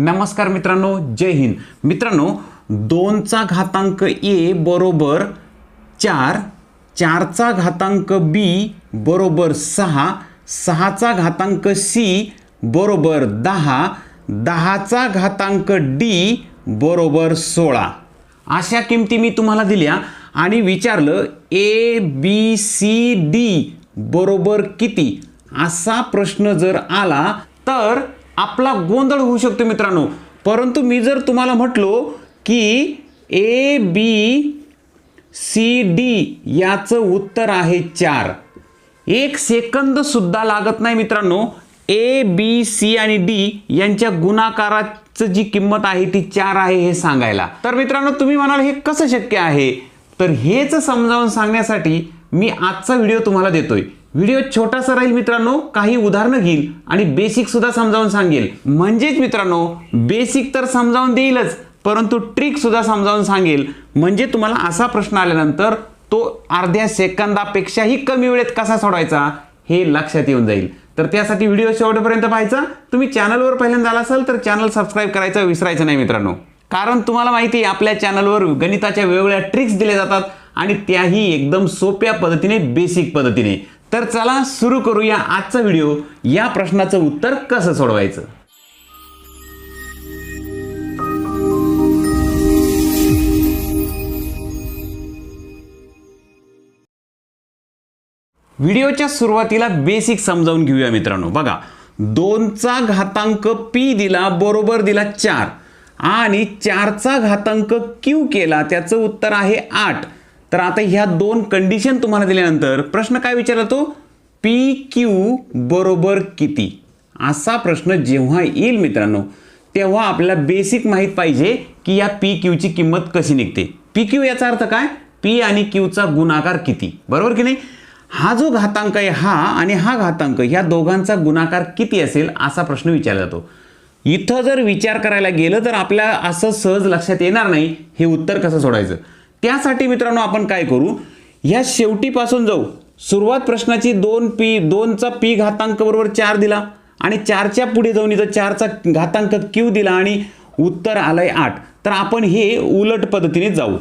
नमस्कार मित्रांनो जय हिंद. मित्रांनो दोनचा घातांक ए बरोबर चार चारचा घातांक बी बरोबर सहा सहाचा घातांक सी बरोबर दहा दहाचा घातांक डी बरोबर सोळा. अशा किमती मी तुम्हाला दिल्या आणि विचारलं ए बी सी डी बरोबर किती? असा प्रश्न जर आला तर आपला गोंधळ होऊ शकतो मित्रांनो. परंतु मी जर तुम्हाला म्हटलो की ए बी सी डी याचं उत्तर आहे चार. एक सेकंद सुद्धा लागत नाही मित्रांनो. ए बी सी आणि डी यांच्या गुणाकाराचं जी किंमत आहे ती चार आहे हे सांगायला. तर मित्रांनो तुम्ही म्हणाल हे कसं शक्य आहे? तर हेच समजावून सांगण्यासाठी मी आजचा व्हिडिओ तुम्हाला देतोय. व्हिडिओ छोटासा राहील मित्रांनो काही उदाहरणं घेईल आणि बेसिक सुद्धा समजावून सांगेल. म्हणजेच मित्रांनो बेसिक तर समजावून देईलच परंतु ट्रिक सुद्धा समजावून सांगेल. म्हणजे तुम्हाला असा प्रश्न आल्यानंतर तो अर्ध्या सेकंदापेक्षाही कमी वेळेत कसा सोडवायचा हे लक्षात येऊन जाईल. तर त्यासाठी व्हिडिओ शेवटपर्यंत पाहायचा. तुम्ही चॅनलवर पहिल्यांदा आला असाल तर चॅनल सबस्क्राईब करायचं विसरायचं नाही मित्रांनो. कारण तुम्हाला माहिती आहे आपल्या चॅनलवर गणिताच्या वेगवेगळ्या ट्रिक्स दिल्या जातात आणि त्याही एकदम सोप्या पद्धतीने बेसिक पद्धतीने. तर चला सुरू करूया आजचा व्हिडिओ. या प्रश्नाचं उत्तर कसं सोडवायचं? व्हिडिओच्या सुरुवातीला बेसिक समजावून घेऊया मित्रांनो. बघा दोनचा घातांक पी दिला बरोबर दिला चार. आणि चारचा घातांक क्यू केला त्याचं उत्तर आहे आठ. तर आता ह्या दोन कंडिशन तुम्हाला दिल्यानंतर प्रश्न काय विचारला तो? पी क्यू बरोबर किती? असा प्रश्न जेव्हा येईल मित्रांनो तेव्हा आपल्याला बेसिक माहीत पाहिजे की या पी क्यूची किंमत कशी निघते. पी क्यू याचा अर्थ काय? पी आणि क्यूचा गुणाकार किती? बरोबर की नाही? हा जो घातांक आहे हा आणि हा घातांक ह्या दोघांचा गुणाकार किती असेल असा प्रश्न विचारला जातो. इथं जर विचार करायला गेलं तर आपल्या असं सहज लक्षात येणार नाही हे उत्तर कसं सोडायचं? त्यासाठी मित्रांनो आपण काय करू? ह्या शेवटीपासून जाऊ. सुरुवात प्रश्नाची दोन पी दोनचा पी घातांक बरोबर चार दिला आणि चारच्या पुढे जाऊन इथं चारचा घातांक क्यू दिला आणि उत्तर आलं आहे आठ. तर आपण हे उलट पद्धतीने जाऊ.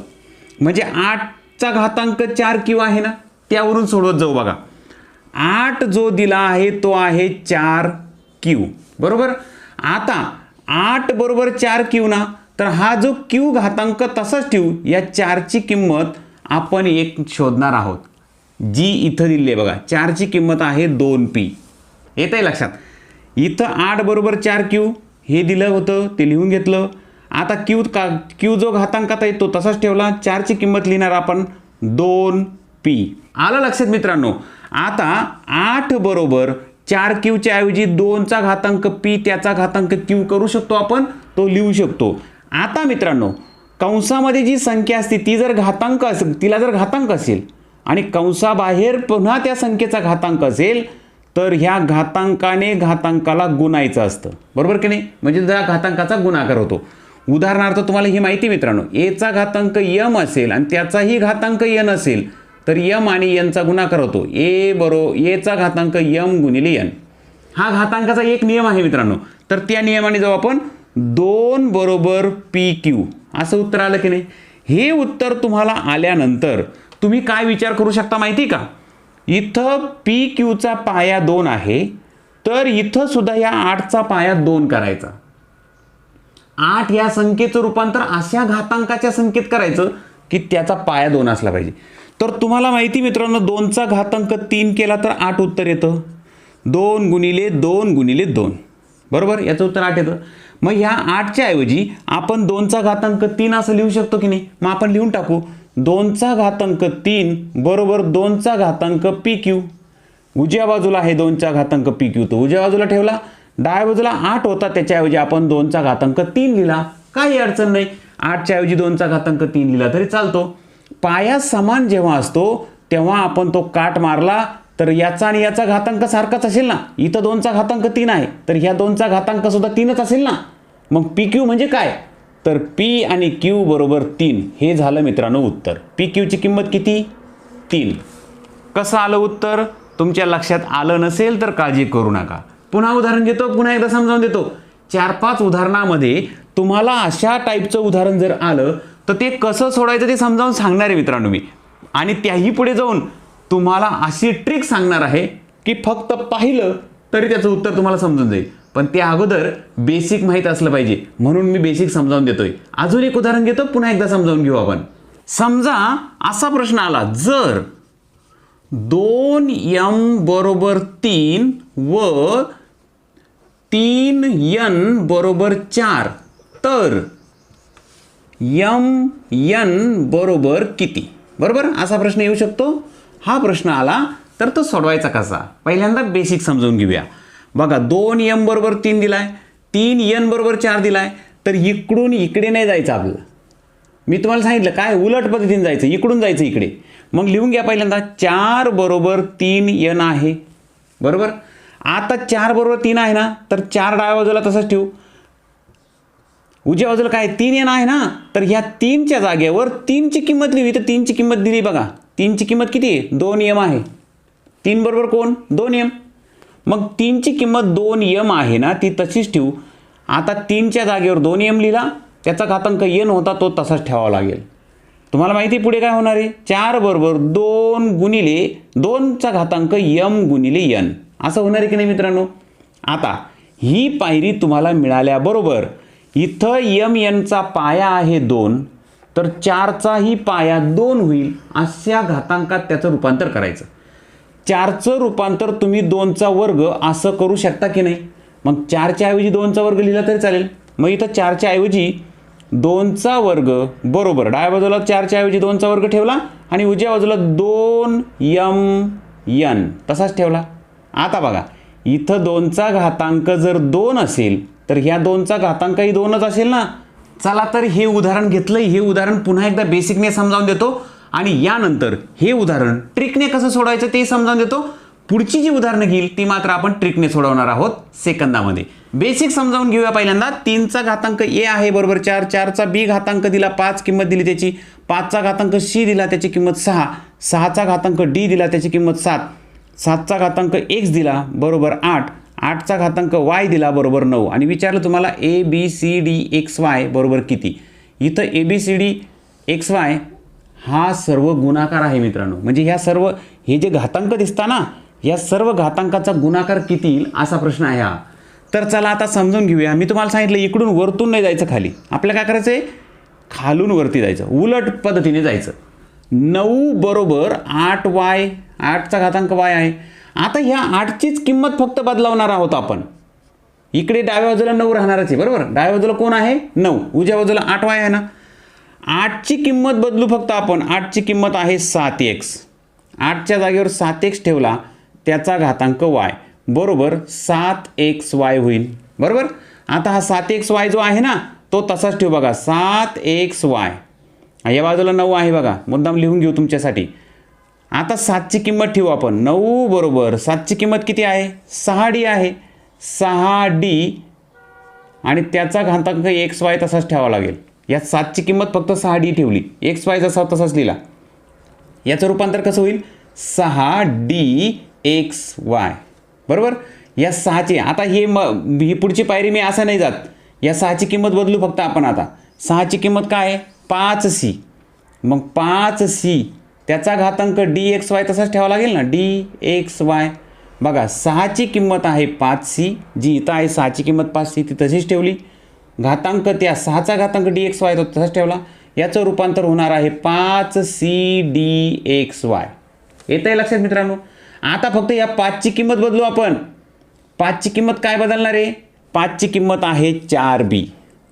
म्हणजे आठचा घातांक चार क्यू आहे ना त्यावरून सोडवत जाऊ बघा. आठ जो दिला आहे तो आहे चार क्यू. बरोबर? आता आठ बरोबर चार क्यू ना तर हा जो क्यू घातांक तसाच ठेवू या चारची किंमत आपण एक शोधणार आहोत. जी इथं दिली आहे बघा चारची किंमत आहे दोन पी. येत आहे लक्षात? इथं आठ बरोबर चार क्यू हे दिलं होतं ते लिहून घेतलं. आता क्यू का क्यू जो घातांकात आहे तो तसाच ठेवला चारची किंमत लिहिणार आपण दोन पी. आलं लक्षात मित्रांनो? आता आठ बरोबर चार क्यूच्या ऐवजी दोनचा घातांक पी त्याचा घातांक क्यू करू शकतो आपण तो लिहू शकतो. आता मित्रांनो कंसामध्ये जी संख्या असते ती जर घातांक असेल तिला जर घातांक असेल आणि कंसाबाहेर पुन्हा त्या संख्येचा घातांक असेल तर ह्या घातांकाने घातांकाला गुणायचं असतं. बरोबर की नाही? म्हणजे त्या घातांकाचा गुणाकार होतो. उदाहरणार्थ तुम्हाला ही माहिती मित्रांनो एचा घातांक यम असेल आणि त्याचाही घातांक यन असेल तर यम आणि यनचा गुणाकार होतो. ए बरो एचा घातांक यम गुणिले यन हा घातांकाचा एक नियम आहे मित्रांनो. तर त्या नियमाने जाऊ आपण दोन बरोबर पी क्यू. असं उत्तर आलं की नाही? हे उत्तर तुम्हाला आल्यानंतर तुम्ही काय विचार करू शकता माहिती का? इथं पी क्यूचा पाया दोन आहे तर इथं सुद्धा या आठचा पाया दोन करायचा. आठ या संख्येचं रूपांतर अशा घातांकाच्या संख्येत करायचं की त्याचा पाया दोन असला पाहिजे. तर तुम्हाला माहिती मित्रांनो दोनचा घातांक तीन केला तर आठ उत्तर येतं. दोन गुणिले दोन गुणिले दोन. बरोबर? याचं उत्तर आठ येतं. मग ह्या आठच्या ऐवजी आपण दोनचा घातांक तीन असं लिहू शकतो की नाही? मग आपण लिहून टाकू. दोनचा घातांक तीन बरोबर दोनचा घातांक पी क्यू उजव्या बाजूला आहे दोनचा घातांक पी क्यू तो उजव्या बाजूला ठेवला. डाव्या बाजूला आठ होता त्याच्याऐवजी आपण दोनचा घातांक तीन लिहिला. काही अडचण नाही. आठच्या ऐवजी दोनचा घातांक तीन लिहिला तरी चालतो. पाया समान जेव्हा असतो तेव्हा आपण तो काट मारला तर याचा आणि याचा घातांक सारखाच असेल ना? इथं दोनचा घातांक तीन आहे तर ह्या दोनचा घातांक सुद्धा तीनच असेल ना? मग पी क्यू म्हणजे काय? तर पी आणि क्यू बरोबर तीन. हे झालं मित्रांनो उत्तर. पी क्यूची किंमत किती? तीन. कसं आलं उत्तर? तुमच्या लक्षात आलं नसेल तर काळजी करू नका. पुन्हा उदाहरण घेतो पुन्हा एकदा समजावून देतो. चार पाच उदाहरणामध्ये तुम्हाला अशा टाईपचं उदाहरण जर आलं तर ते कसं सोडायचं ते समजावून सांगणार आहे मित्रांनो मी. आणि त्याही पुढे जाऊन तुम्हाला अशी ट्रिक सांगणार आहे की फक्त पाहिलं तरी त्याचं उत्तर तुम्हाला समजून जाईल. पण त्या अगोदर बेसिक माहीत असलं पाहिजे. म्हणून मी बेसिक समजावून देतोय. अजून एक उदाहरण घेतो पुन्हा एकदा समजावून घेऊ आपण. समजा असा प्रश्न आला जर दोन यम बरोबर तीन व तीन यन बरोबर चार तर यम यन बरोबर किती? बरोबर? असा प्रश्न येऊ शकतो. हा प्रश्न आला तर तो सोडवायचा कसा? पहिल्यांदा बेसिक समजून घेऊया. बघा दोन यम बरोबर तीन दिलाय तीन यन बरोबर चार दिलाय तर इकडून इकडे नाही जायचं आपलं. मी तुम्हाला सांगितलं काय उलट पद्धतीने जायचं इकडून जायचं इकडे. मग लिहून घ्या पहिल्यांदा चार बरोबर तीन यन आहे. बरोबर? आता चार बरोबर तीन आहे ना तर चार डाव्या बाजूला तसंच ठेवू. उजव्या बाजूला काय तीन येणं आहे ना तर ह्या तीनच्या जागेवर तीनची किंमत लिहिली तर तीनची किंमत दिली बघा. तीनची किंमत किती आहे? दोन यम आहे. तीन बरोबर कोण? दोन यम. मग तीनची किंमत दोन यम आहे ना ती तशीच ठेवू. आता तीनच्या जागेवर दोन यम लिहिला त्याचा घातांक यन होता तो तसाच ठेवावा लागेल. तुम्हाला माहिती आहे पुढे काय होणार आहे? चार बरोबर दोन गुणिले दोनचा घातांक यम गुणिले यन असं होणार आहे की नाही मित्रांनो? आता ही पायरी तुम्हाला मिळाल्याबरोबर इथं यम यनचा पाया आहे दोन तर चारचाही पाया दोन होईल अशा घातांकात त्याचं रूपांतर करायचं. चारचं रूपांतर तुम्ही दोनचा वर्ग असं करू शकता की नाही? मग चारच्या ऐवजी दोनचा वर्ग लिहिला तरी चालेल. मग इथं चारच्या ऐवजी दोनचा वर्ग बरोबर. डाव्या बाजूला चारच्या ऐवजी दोनचा वर्ग ठेवला आणि उजव्या बाजूला दोन यम यन. तसाच ठेवला. आता बघा इथं दोनचा घातांक जर दोन असेल तर ह्या दोनचा घातांकही दोनच असेल ना? चला तर हे उदाहरण घेतलं हे उदाहरण पुन्हा एकदा बेसिकने समजावून देतो. आणि यानंतर हे उदाहरण ट्रिकने कसं सोडवायचं ते समजावून देतो. पुढची जी उदाहरणं घेईल ती मात्र आपण ट्रिकने सोडवणार आहोत सेकंदामध्ये. बेसिक समजावून घेऊया पहिल्यांदा. तीनचा घातांक ए आहे बरोबर चार. चारचा बी घातांक दिला पाच किंमत दिली त्याची. पाचचा घातांक सी दिला त्याची किंमत सहा. सहाचा घातांक डी दिला त्याची किंमत सात. सातचा घातांक एक्स दिला बरोबर आठ. आठचा घातांक वाय दिला बरोबर नऊ. आणि विचारलं तुम्हाला A B C D X Y बरोबर किती? इथं A B C D X Y हा सर्व गुणाकार आहे मित्रांनो. म्हणजे ह्या सर्व हे जे घातांक दिसता ना या सर्व घातांकाचा गुणाकार किती येईल असा प्रश्न आहे हा. तर चला आता समजून घेऊया. मी तुम्हाला सांगितलं इकडून वरतून नाही जायचं खाली. आपल्याला काय करायचं आहे खालून वरती जायचं. उलट पद्धतीने जायचं. नऊ बरोबर आठ वाय आठचा घातांक वाय आहे. आता ह्या आठचीच किंमत फक्त बदलावणार आहोत आपण. इकडे डाव्या बाजूला नऊ राहणारच आहे बरोबर? डाव्या बाजूला कोण आहे? नऊ. उजव्या बाजूला आठ वाय आहे ना? आठची किंमत बदलू फक्त आपण. आठची किंमत आहे सात एक्स. आठच्या जागेवर सात एक्स ठेवला त्याचा घातांक वाय. बरोबर सात एक्स वाय होईल. बरोबर? आता हा सात एक्स वाय जो आहे ना तो तसाच ठेवू बघा. सात एक्स वाय. या बाजूला नऊ आहे बघा. मुद्दाम लिहून घेऊ तुमच्यासाठी. आता सातची किंमत ठेवू आपण. नऊ बरोबर. सातची किंमत किती आहे? सहा डी आहे. सहा डी. आणि त्याचा घातांक एक्स वाय तसाच ठेवावा लागेल. या सातची किंमत फक्त सहा डी ठेवली. एक्स वाय जसा तसाच लिहिला. याचं रूपांतर कसं होईल? सहा डी एक्स वाय बरोबर? या सहाची आता हे म ही पुढची पायरी मी असं नाही जात. या सहाची किंमत बदलू फक्त आपण आता. सहाची किंमत काय आहे? पाच सी. मग पाच सी त्याचा घातांक डी एक्स वाय तसाच ठेवावा लागेल ना? डी एक्स वाय बघा सहाची किंमत आहे पाच सी जी इथं आहे सहाची किंमत पाच सी ती तशीच ठेवली. घातांक त्या सहाचा घातांक डी एक्स वाय तो तसाच ठेवला. याचं रूपांतर होणार आहे पाच सी डी एक्स वाय येत आहे लक्षात मित्रांनो? आता फक्त या पाचची किंमत बदलू आपण. पाचची किंमत काय बदलणार आहे? पाचची किंमत आहे चार बी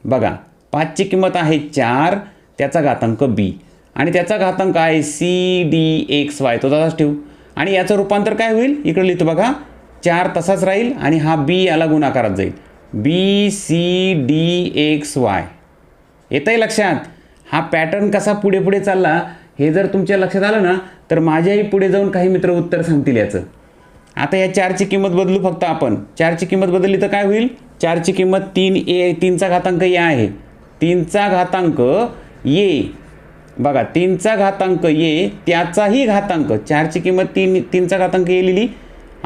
बघा पाचची किंमत आहे चार त्याचा घातांक बी आणि त्याचा घातांक आहे सी डी एक्स वाय तो तसाच ठेवू. आणि याचं रूपांतर काय होईल? इकडे लिहितो बघा. चार तसाच राहील आणि हा बी याला गुणाकारात जाईल. B C D X Y येतंय लक्षात? हा पॅटर्न कसा पुढे पुढे चालला हे जर तुमच्या लक्षात आलं ना तर माझ्याही पुढे जाऊन काही मित्र उत्तर सांगतील याचं. आता या चारची किंमत बदलू फक्त आपण. चारची किंमत बदलली तर काय होईल? चारची किंमत तीन ए तीनचा घातांक ए आहे. तीनचा घातांक ये बघा तीनचा घातांक ये त्याचाही घातांक. चारची किंमत तीन तीनचा घातांक ए लिहिली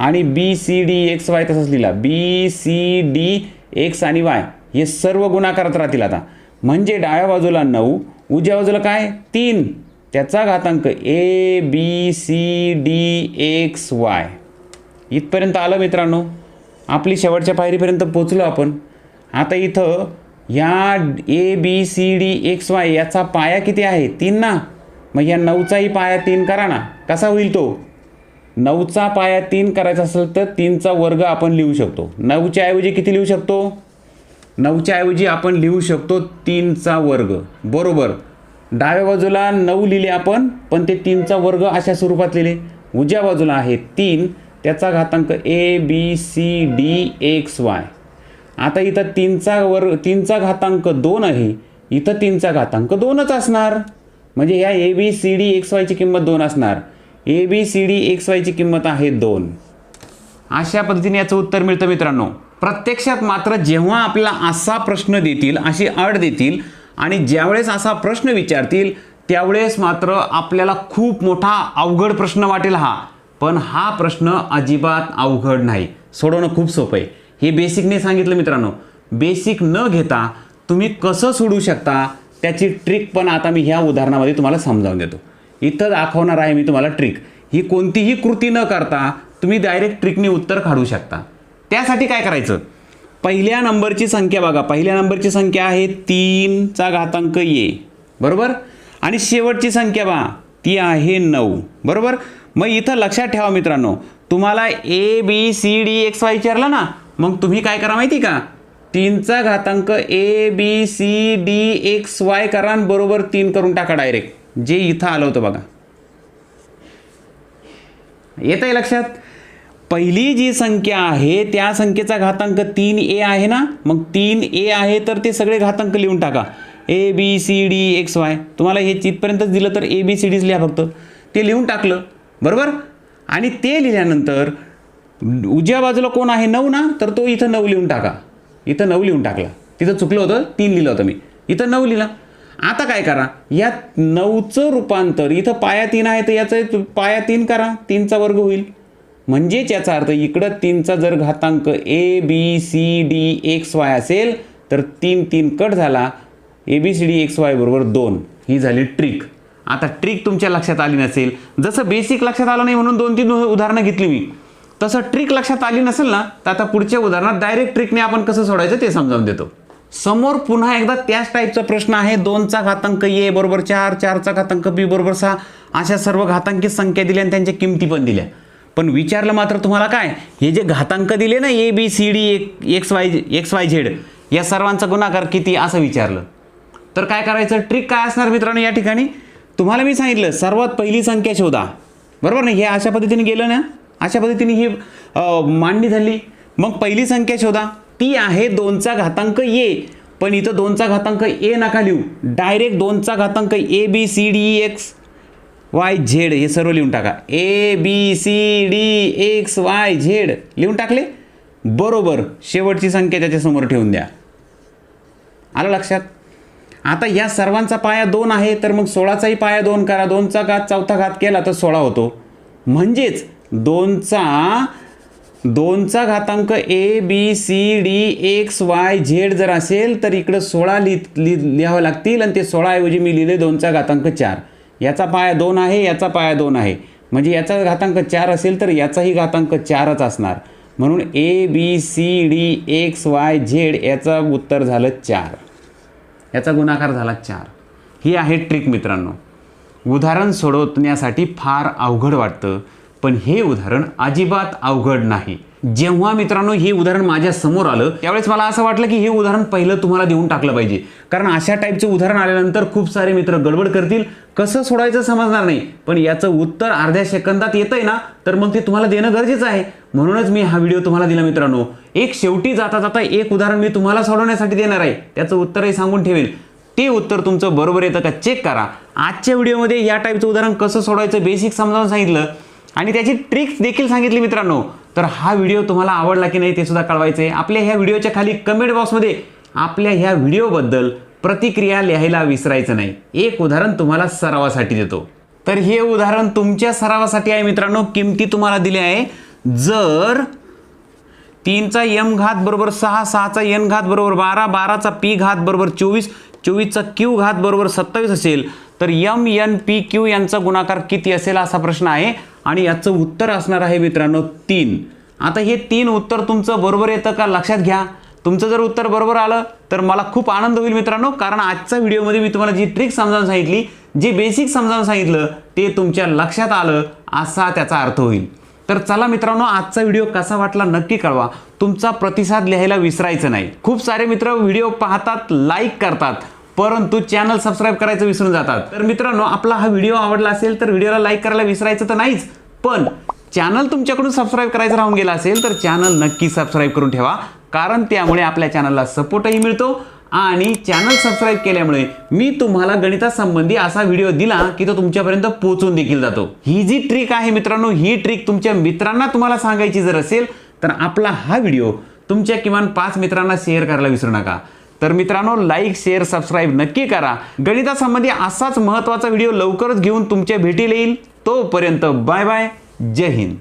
आणि B C D X Y तसंच लिहिला. बी सी डी एक्स आणि वाय हे सर्व गुणाकारात राहतील आता. म्हणजे डाव्या बाजूला नऊ उजव्या बाजूला काय? तीन. त्याचा घातांक A B C D X Y इथपर्यंत आलं मित्रांनो. आपली शेवटच्या पायरीपर्यंत पोचलो आपण. आता इथं या A B C D X Y याचा पाया किती आहे? तीन ना. मग या नऊचाही पाया तीन करा ना. कसा होईल तो? नऊचा पाया तीन करायचा असेल तर तीनचा वर्ग आपण लिहू शकतो. नऊच्या ऐवजी किती लिहू शकतो? नऊच्या ऐवजी आपण लिहू शकतो तीनचा वर्ग. बरोबर. डाव्या बाजूला नऊ लिहिले आपण पण ते तीनचा वर्ग अशा स्वरूपात लिहिले. उजव्या बाजूला आहे तीन त्याचा घातांक A B C D X Y आता इथं तीनचा वर्ग तीनचा घातांक दोन आहे. इथं तीनचा घातांक दोनच असणार. म्हणजे ह्या A B C D X वायची किंमत दोन असणार. A B C D X वायची किंमत आहे दोन. अशा पद्धतीने याचं उत्तर मिळतं मित्रांनो. प्रत्यक्षात मात्र जेव्हा आपल्याला असा प्रश्न देतील अशी अट देतील आणि ज्यावेळेस असा प्रश्न विचारतील त्यावेळेस मात्र आपल्याला खूप मोठा अवघड प्रश्न वाटेल हा. पण हा प्रश्न अजिबात अवघड नाही. सोडवणं खूप सोपं आहे. हे बेसिकने सांगितलं मित्रांनो. बेसिक न घेता तुम्ही कसं सोडू शकता त्याची ट्रिक पण आता मी ह्या उदाहरणामध्ये तुम्हाला समजावून देतो. इथं दाखवणार आहे मी तुम्हाला ट्रिक ही कोणतीही कृती न करता तुम्ही डायरेक्ट ट्रिकने उत्तर काढू शकता. त्यासाठी काय करायचं? पहिल्या नंबरची संख्या बघा. पहिल्या नंबरची संख्या आहे तीनचा घातांक ये बरोबर? आणि शेवटची संख्या बघा ती आहे नऊ. बरोबर? मग इथं लक्षात ठेवा मित्रांनो. तुम्हाला A B C D X Y विचारला ना मग तुम्ही काय करा माहिती का? तीनचा घातांक A B C D X Y करा बरोबर तीन करून टाका डायरेक्ट जे इथं आलं होतं बघा. येत आहे लक्षात? पहिली जी संख्या आहे त्या संख्येचा घातांक तीन ए आहे ना? मग तीन ए आहे तर ते सगळे घातांक लिहून टाका. A B C D X Y. तुम्हाला हे चितपर्यंतच दिलं तर ए बी सी डीच लिहा फक्त. ते लिहून टाकलं. बरोबर? आणि ते लिहिल्यानंतर उजव्या बाजूला कोण आहे? नऊ ना? तर तो इथं नऊ लिहून टाका. इथं नऊ लिहून टाकला. तिथं चुकलं होतं तीन लिहिलं होतं मी. इथं नऊ लिहिला. आता काय करा? या नऊचं रूपांतर इथं पाया तीन आहे तर याचं पाया तीन करा तीनचा वर्ग होईल. म्हणजेच याचा अर्थ इकडं तीनचा जर घातांक A B C D X Y असेल तर तीन तीन कट झाला. A B C D X Y बरोबर दोन. ही झाली ट्रिक आता ट्रिक तुमच्या लक्षात आली नसेल. जसं बेसिक लक्षात आलं नाही म्हणून दोन तीन उदाहरणं घेतली मी. तसं ट्रिक लक्षात आली नसेल ना तर आता पुढच्या उदाहरणात डायरेक्ट ट्रिकने आपण कसं सोडायचं ते समजावून देतो. समोर पुन्हा एकदा त्याच टाईपचा प्रश्न आहे. दोनचा घातांक ए बरोबर चार चारचा घातांक बी बरोबर सहा. अशा सर्व घातांकी संख्या दिल्या आणि त्यांच्या किमती पण दिल्या. पण विचारलं मात्र तुम्हाला काय? हे जे घातांक दिले ना A B C D X Y X Y Z या सर्वांचा गुणाकार किती असं विचारलं. तर काय करायचं? ट्रिक काय असणार मित्रांनो या ठिकाणी? तुम्हाला मी सांगितलं सर्वात पहिली संख्या शोधा. बरोबर ना? हे अशा पद्धतीने गेलं ना? अशा पद्धतीने ही मांडणी झाली. मग पहिली संख्या शोधा. ती आहे दोनचा घातांक ए. पण इथं दोनचा घातांक ए नका लिहू. डायरेक्ट दोनचा घातांक A B C D X Y Z हे सर्व लिहून टाका. A B C D X Y Z लिहून टाकले? बरोबर. शेवटची संख्या त्याच्यासमोर ठेवून द्या. आलं लक्षात? आता या सर्वांचा पाया दोन आहे तर मग सोळाचाही पाया दोन करा. दोनचा घात चौथा घात केला तर सोळा होतो. म्हणजेच दोनचा दोनचा घातांक A B C D X Y Z जर असेल तर इकडं सोळा लि लि लिहावं लागतील आणि ते सोळाऐवजी मी लिहिले दोनचा घातांक चार. याचा पाया दोन आहे याचा पाया दोन आहे. म्हणजे याचा घातांक चार असेल तर याचाही घातांक चारच असणार. म्हणून A B C D X Y Z याचं उत्तर झालं चार. याचा गुणाकार झाला चार. ही आहे ट्रिक मित्रांनो. उदाहरण सोडवण्यासाठी फार अवघड वाटतं. पण हे उदाहरण अजिबात अवघड नाही. जेव्हा मित्रांनो हे उदाहरण माझ्यासमोर आलं त्यावेळेस मला असं वाटलं की हे उदाहरण पहिलं तुम्हाला देऊन टाकलं पाहिजे. कारण अशा टाईपचं उदाहरण आल्यानंतर खूप सारे मित्र गडबड करतील कसं सोडायचं समजणार नाही. पण याचं उत्तर अर्ध्या सेकंदात येतंय ना तर मग ते तुम्हाला देणं गरजेचं आहे. म्हणूनच मी हा व्हिडिओ तुम्हाला दिला मित्रांनो. एक शेवटी जाता जाता एक उदाहरण मी तुम्हाला सोडवण्यासाठी देणार आहे. त्याचं उत्तरही सांगून ठेवेल ते उत्तर तुमचं बरोबर येतं का? चेक करा. आजच्या व्हिडिओमध्ये या टाईपचं उदाहरण कसं सोडायचं बेसिक समजावून सांगितलं. आणि त्याची ट्रिक्स देखील सांगितली मित्रांनो. तर हा व्हिडिओ तुम्हाला आवडला की नाही ते सुद्धा कळवायचं आहे आपल्या ह्या व्हिडिओच्या खाली कमेंट बॉक्समध्ये आपल्या ह्या व्हिडिओबद्दल प्रतिक्रिया लिहायला विसरायचं नाही. एक उदाहरण तुम्हाला सरावासाठी देतो. तर हे उदाहरण तुमच्या सरावासाठी आहे मित्रांनो. किमती तुम्हाला दिली आहे. जर तीनचा यम घात बरोबर सहा सहाचा एन घात बरोबर बारा बाराचा पी घात बरोबर चोवीस चोवीसचा क्यू घात बरोबर सत्तावीस असेल तर यम एन पी क्यू यांचा गुणाकार किती असेल असा प्रश्न आहे. आणि याचं उत्तर असणार आहे मित्रांनो तीन. आता हे तीन उत्तर तुमचं बरोबर येतं का? लक्षात घ्या. तुमचं जर उत्तर बरोबर आलं तर मला खूप आनंद होईल मित्रांनो कारण आजच्या व्हिडिओमध्ये मी तुम्हाला जी ट्रिक समजावून सांगितली जे बेसिक समजावून सांगितलं ते तुमच्या लक्षात आलं असा त्याचा अर्थ होईल. तर चला मित्रांनो आजचा व्हिडिओ कसा वाटला नक्की कळवा. तुमचा प्रतिसाद लिहायला विसरायचं नाही. खूप सारे मित्र व्हिडिओ पाहतात लाईक करतात. परंतु चॅनल सबस्क्राईब करायचं विसरून जातात. तर मित्रांनो आपला हा व्हिडिओ आवडला असेल तर व्हिडिओला लाईक करायला विसरायचं तर नाहीच. पण चॅनल तुमच्याकडून सबस्क्राईब करायचं राहून गेला असेल तर चॅनल नक्की सबस्क्राईब करून ठेवा. कारण त्यामुळे आपल्या चॅनलला सपोर्टही मिळतो आणि चॅनल सबस्क्राईब केल्यामुळे मी तुम्हाला गणितासंबंधी असा व्हिडिओ दिला की तो तुमच्यापर्यंत पोहोचून देखील जातो. ही जी ट्रिक आहे मित्रांनो ही ट्रिक तुमच्या मित्रांना तुम्हाला सांगायची जर असेल तर आपला हा व्हिडिओ तुमच्या किमान पाच मित्रांना शेअर करायला विसरू नका. तर मित्रांनो लाईक शेअर सबस्क्राईब नक्की करा. गणितासंबंधी असाच महत्त्वाचा व्हिडिओ लवकरच घेऊन तुमच्या भेटीला येईल. तोपर्यंत बाय बाय जय हिंद.